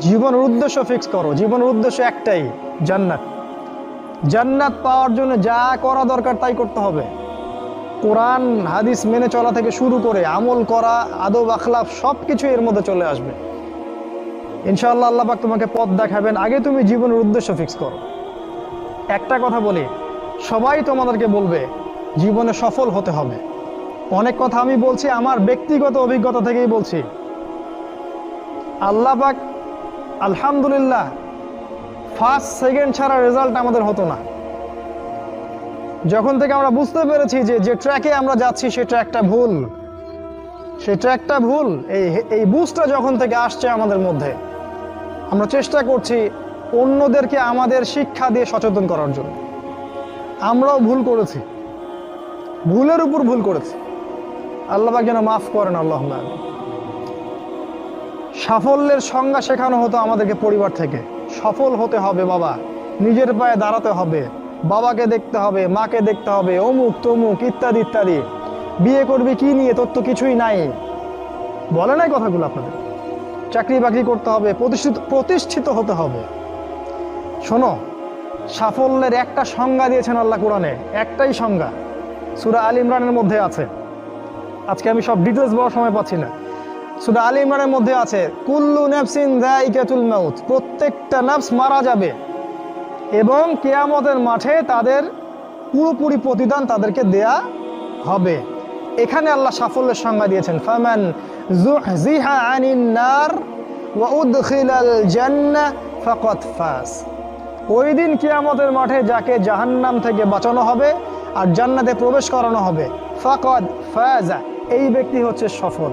জীবনের উদ্দেশ্য ফিক্স করো। জীবনের উদ্দেশ্য একটাই, জান্নাত। জান্নাত পাওয়ার জন্য যা করা দরকার তাই করতে হবে। কোরআন, হাদিস মেনে চলা থেকে শুরু করে আমল করা, আদব আখলাফ সব কিছু এর মধ্যে চলে আসবে। ইনশাআল্লাহ আল্লাহ পাক তোমাকে পথ দেখাবেন। আগে তুমি জীবনের উদ্দেশ্য ফিক্স করো। একটা কথা বলি, সবাই তোমাদেরকে বলবে, জীবনে সফল হতে হবে। অনেক কথা আমি বলছি, আমার ব্যক্তিগত অভিজ্ঞতা থেকেই বলছি। আল্লাহ পাক আলহামদুলিল্লাহ ফার্স্ট সেকেন্ড ছাড়া রেজাল্ট আমাদের হতো না। যখন থেকে আমরা বুঝতে পেরেছি যে যে ট্র্যাকে আমরা যাচ্ছি, সে ট্র্যাকটা ভুল। সেই ট্র্যাকটা ভুল। এই এই বুঝটা যখন থেকে আসছে আমাদের মধ্যে, আমরা চেষ্টা করছি অন্যদেরকে আমাদের শিক্ষা দিয়ে সচেতন করার জন্য। আমরাও ভুল করেছি। ভুলের উপর ভুল করেছি। আল্লাহ যেন মাফ করেন আল্লাহ সাফল্যের সংজ্ঞা শেখানো হতো আমাদেরকে পরিবার থেকে। সফল হতে হবে বাবা। নিজের পায়ে দাঁড়াতে হবে। বাবাকে দেখতে হবে, মাকে দেখতে হবে, অমুক, তমুক, ইত্যাদি ইত্যাদি। বিয়ে করবি কি নিয়ে? তোর তো কিছুই নাই। বলে নাই কথাগুলো আপনাদের। চাকরি বাকরি করতে হবে, প্রতিষ্ঠিত প্রতিষ্ঠিত হতে হবে। শোনো, সাফল্যের একটা সংজ্ঞা দিয়েছেন আল্লাহ কোরআনে। একটাই সংজ্ঞা। সুরা আল ইমরানের মধ্যে আছে। আজকে আমি সব ডিটেলস বলার সময় পাচ্ছি না। সুরা আল ইমরানের মধ্যে আছে, কুল্লু নেফসিন দাইকাতুল মাউত, প্রত্যেকটা নাফস মারা যাবে। এবং কেয়ামতের মাঠে তাদের পুরোপুরি প্রতিদান তাদেরকে দেয়া হবে। এখানে আল্লাহ সাফল্যের সংজ্ঞা দিয়েছেন, ফামান জুহজিহা আনিন নার ওয়া উদখিলাল জান্নাহ ফাকাদ ফাস ওই দিন কিয়ামতের মাঠে যাকে জাহান্নাম থেকে বাঁচানো হবে আর জান্নাতে প্রবেশ করানো হবে, ফাকাদ ফাজা, এই ব্যক্তি হচ্ছে সফল।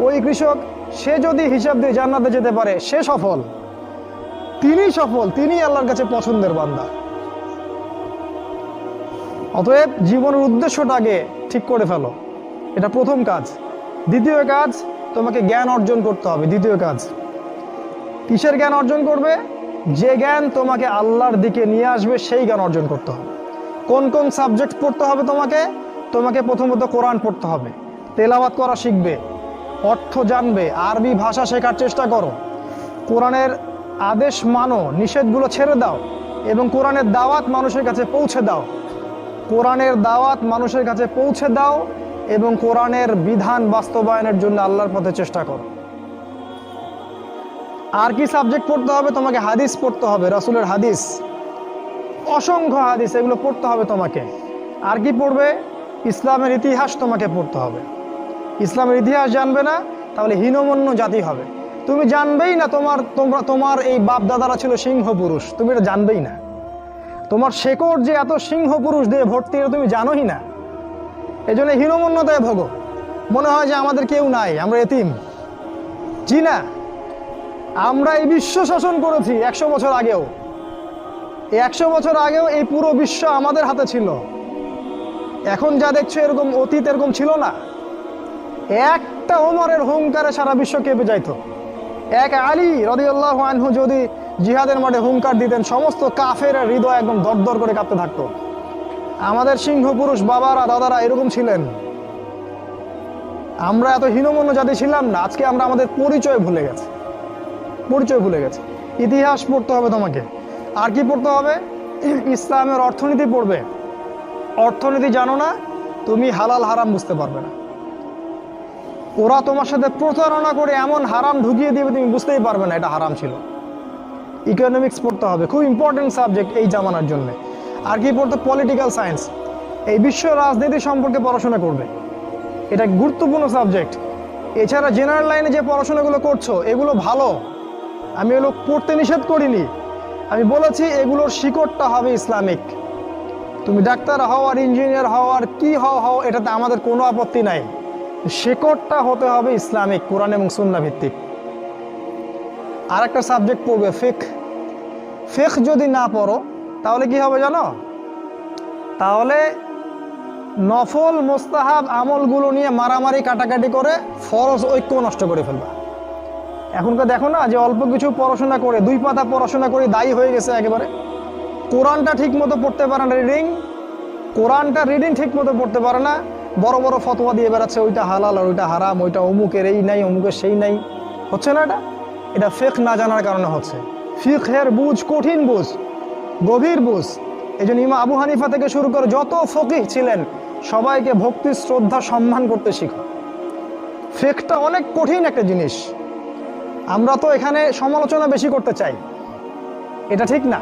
ওই কৃষক, সে যদি হিসাব দিয়ে জান্নাতে যেতে পারে, সে সফল। তিনি সফল তিনি আল্লাহর কাছে পছন্দের বান্দা। অতএব জীবনের উদ্দেশ্যটাকে ঠিক করে ফেলো। এটা প্রথম কাজ। দ্বিতীয় কাজ, তোমাকে জ্ঞান অর্জন করতে হবে। দ্বিতীয় কাজ, কিসের জ্ঞান অর্জন করবে? যে জ্ঞান তোমাকে আল্লাহর দিকে নিয়ে আসবে, সেই জ্ঞান অর্জন করতে হবে। কোন কোন সাবজেক্ট পড়তে হবে তোমাকে? তোমাকে প্রথমত কোরআন পড়তে হবে। তেলাওয়াত করা শিখবে। অর্থ জানবে, আরবি ভাষা শেখার চেষ্টা করো। কোরআনের আদেশ মানো, নিষেধগুলো ছেড়ে দাও এবং কোরআনের দাওয়াত মানুষের কাছে পৌঁছে দাও। কোরআনের দাওয়াত মানুষের কাছে পৌঁছে দাও এবং কোরআনের বিধান বাস্তবায়নের জন্য আল্লাহর পথে চেষ্টা করো। আর কি সাবজেক্ট পড়তে হবে? তোমাকে হাদিস পড়তে হবে, রাসুলের হাদিস। অসংখ্য হাদিস, এগুলো পড়তে হবে তোমাকে। আর কি পড়বে? ইসলামের ইতিহাস তোমাকে পড়তে হবে। ইসলামের ইতিহাস জানবে না, তাহলে হীনমন্য জাতি হবে। তুমি জানবেই না তোমার, তোমরা, তোমার এই বাপ দাদারা ছিল সিংহ পুরুষ তুমি এটা জানবেই না। তোমার শেকড় যে এত সিংহ পুরুষ দিয়ে ভর্তি, এটা তুমি জানোই না। এই জন্য হীনমন্যতায় ভোগো। মনে হয় যে আমাদের কেউ নাই, আমরা এতিম। জি না, আমরা এই বিশ্ব শাসন করেছি একশো বছর আগেও। এই একশো বছর আগেও এই পুরো বিশ্ব আমাদের হাতে ছিল। এখন যা দেখছ এরকম অতীত এরকম ছিল না। একটা ওমরের হুঙ্কারে সারা বিশ্ব কেঁপে যাইতো। এক আলী রদিউল্লাহ আনহু যদি জিহাদের মাঠে হুঙ্কার দিতেন, সমস্ত কাফের হৃদয় একদম দরদর করে কাঁপতে থাকতো। আমাদের সিংহ পুরুষ বাবারা, দাদারা এরকম ছিলেন। আমরা এত হীনমন্য জাতি ছিলাম না, আজকে আমরা আমাদের পরিচয় ভুলে গেছি। পরিচয় ভুলে গেছে। ইতিহাস পড়তে হবে তোমাকে। আর কি পড়তে হবে? ইসলামের অর্থনীতি পড়বে। অর্থনীতি জানো না, তুমি হালাল হারাম বুঝতে পারবে না। ওরা তোমার সাথে প্রতারণা করে এমন হারাম ঢুকিয়ে দিবে তুমি বুঝতেই পারবে না এটা হারাম ছিল। ইকোনমিক্স পড়তে হবে, খুব ইম্পর্টেন্ট সাবজেক্ট এই জামানার জন্য। আর কি পড়তে? পলিটিক্যাল সায়েন্স এই বিশ্ব রাজনীতি সম্পর্কে পড়াশোনা করবে। এটা গুরুত্বপূর্ণ সাবজেক্ট এছাড়া জেনারেল লাইনে যে পড়াশোনাগুলো করছ, এগুলো ভালো। আমি এগুলো পড়তে নিষেধ করিনি। আমি বলেছি এগুলোর শিকড়টা হবে ইসলামিক। তুমি ডাক্তার হও আর ইঞ্জিনিয়ার হও আর কি হও হও, এটাতে আমাদের কোনো আপত্তি নাই। শেকড়টা হতে হবে ইসলামিক, কোরআন এবং সুন্না ভিত্তিক। আর একটা সাবজেক্ট পড়বে ফেক ফেক যদি না পড়ো, তাহলে কি হবে জানো? তাহলে নফল, মোস্তাহাব আমলগুলো নিয়ে মারামারি, কাটাকাটি করে ফরজ ঐক্য নষ্ট করে ফেলবা। এখনকার দেখো না যে অল্প কিছু পড়াশোনা করে, দুই পাতা পড়াশোনা করে দায়ী হয়ে গেছে একেবারে। কোরআনটা ঠিক মতো পড়তে পারে না রিডিং কোরআনটা রিডিং ঠিক মতো পড়তে পারে না। বড় বড় ফতোয়া দিয়ে বেড়াচ্ছে, ওইটা হালাল আর ওইটা হারাম, ওইটা অমুকের এই নাই, অমুকের সেই নাই। হচ্ছে না এটা? এটা ফেক না জানার কারণে হচ্ছে। ফিকহের বুঝ কঠিন বুঝ, গভীর বুঝ। এই জন্য ইমা আবু হানিফা থেকে শুরু করে যত ফকিহ ছিলেন, সবাইকে ভক্তি, শ্রদ্ধা, সম্মান করতে শিখো। ফেকটা অনেক কঠিন একটা জিনিস। আমরা তো এখানে সমালোচনা বেশি করতে চাই। এটা ঠিক না।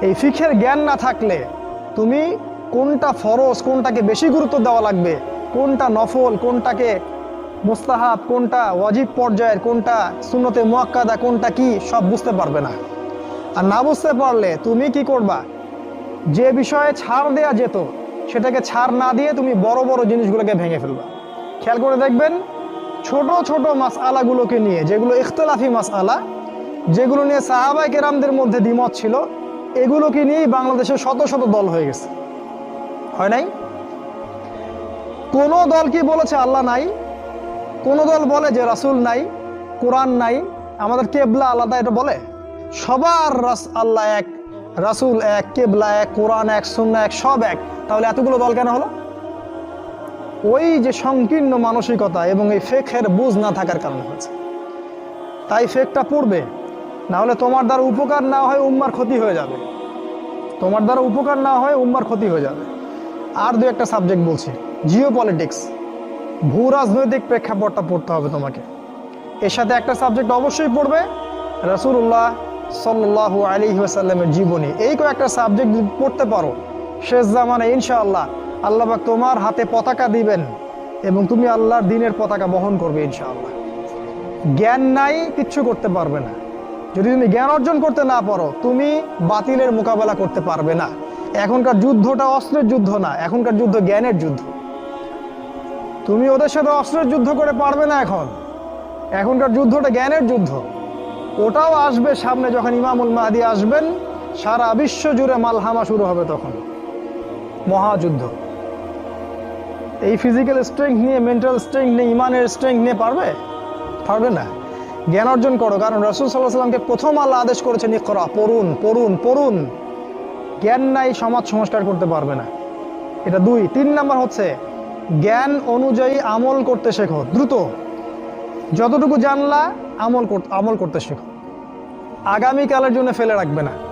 এই ফিখের জ্ঞান না থাকলে তুমি কোনটা ফরজ, কোনটাকে বেশি গুরুত্ব দেওয়া লাগবে? কোনটা নফল, কোনটাকে মোস্তাহাব, কোনটা ওয়াজিব পর্যায়ের, কোনটা সুন্নতে মোয়াক্কাদা কোনটা কি, সব বুঝতে পারবে না। আর না বুঝতে পারলে তুমি কি করবা? যে বিষয়ে ছাড় দেয়া যেত, সেটাকে ছাড় না দিয়ে তুমি বড় বড় জিনিসগুলোকে ভেঙে ফেলবা। খেয়াল করে দেখবেন, ছোট ছোট মাস আলাগুলোকে নিয়ে, যেগুলো ইখতলাফি মাস আলা যেগুলো নিয়ে সাহাবাই কেরামদের মধ্যে দ্বিমত ছিল, এগুলোকে নিয়েই বাংলাদেশের শত শত দল হয়ে গেছে। হয় নাই? কোন দল কি বলেছে আল্লাহ নাই? কোন দল বলে যে রাসুল নাই, কোরআন নাই, আমাদের কেবলা আলাদা এটা বলে? সবার রাস, আল্লাহ এক, রাসূল এক, কেবলা এক, কোরআন এক সুন্না এক, সব এক। তাহলে এতগুলো দল কেন হলো? ওই যে সংকীর্ণ মানসিকতা এবং এই ফেকের বুঝ না থাকার কারণে হচ্ছে তাই ফেকটা পড়বে না হলে তোমার দ্বারা উপকার না হয় উম্মার ক্ষতি হয়ে যাবে। তোমার দ্বারা উপকার না হয় উম্মার ক্ষতি হয়ে যাবে। আর দু একটা সাবজেক্ট বলছি। জিও পলিটিক্স ভূ রাজনৈতিক প্রেক্ষাপটটা পড়তে হবে তোমাকে। এর সাথে একটা সাবজেক্ট অবশ্যই পড়বে, রাসূলুল্লাহ সাল্লাল্লাহু আলাইহি ওয়াসাল্লামের জীবনী। এই কয়েকটা সাবজেক্ট পড়তে পারো, শেষ জামানে ইনশাআল্লাহ আল্লাহ তোমার হাতে পতাকা দিবেন এবং তুমি আল্লাহর দিনের পতাকা বহন করবে ইনশাআল্লাহ। জ্ঞান নাই, কিচ্ছু করতে পারবে না। যদি তুমি জ্ঞান অর্জন করতে না পারো, তুমি বাতিলের মোকাবেলা করতে পারবে না। এখনকার যুদ্ধটা অস্ত্রের যুদ্ধ না, এখনকার যুদ্ধ জ্ঞানের যুদ্ধ। তুমি ওদের সাথে অস্ত্রের যুদ্ধ করে পারবে না এখন। এখনকার যুদ্ধটা জ্ঞানের যুদ্ধ। ওটাও আসবে সামনে যখন ইমামুল মাহাদি আসবেন, সারা বিশ্ব জুড়ে মালহামা শুরু হবে তখন। মহাযুদ্ধ। এই ফিজিক্যাল স্ট্রেংথ নিয়ে মেন্টাল স্ট্রেংথ নিয়ে, ইমানের স্ট্রেংথ নিয়ে পারবে? পারবে না। জ্ঞান অর্জন করো, কারণ রসুল সাল্লাহ সাল্লামকে প্রথম আল্লাহ আদেশ করেছেন, ইকরা, পড়ুন পড়ুন পড়ুন। জ্ঞান নাই, সমাজ সংস্কার করতে পারবে না। এটা দুই। তিন নাম্বার হচ্ছে, জ্ঞান অনুযায়ী আমল করতে শেখো। দ্রুত। যতটুকু জানলা, আমল আমল করতে শেখো। আগামীকালের জন্য ফেলে রাখবে না।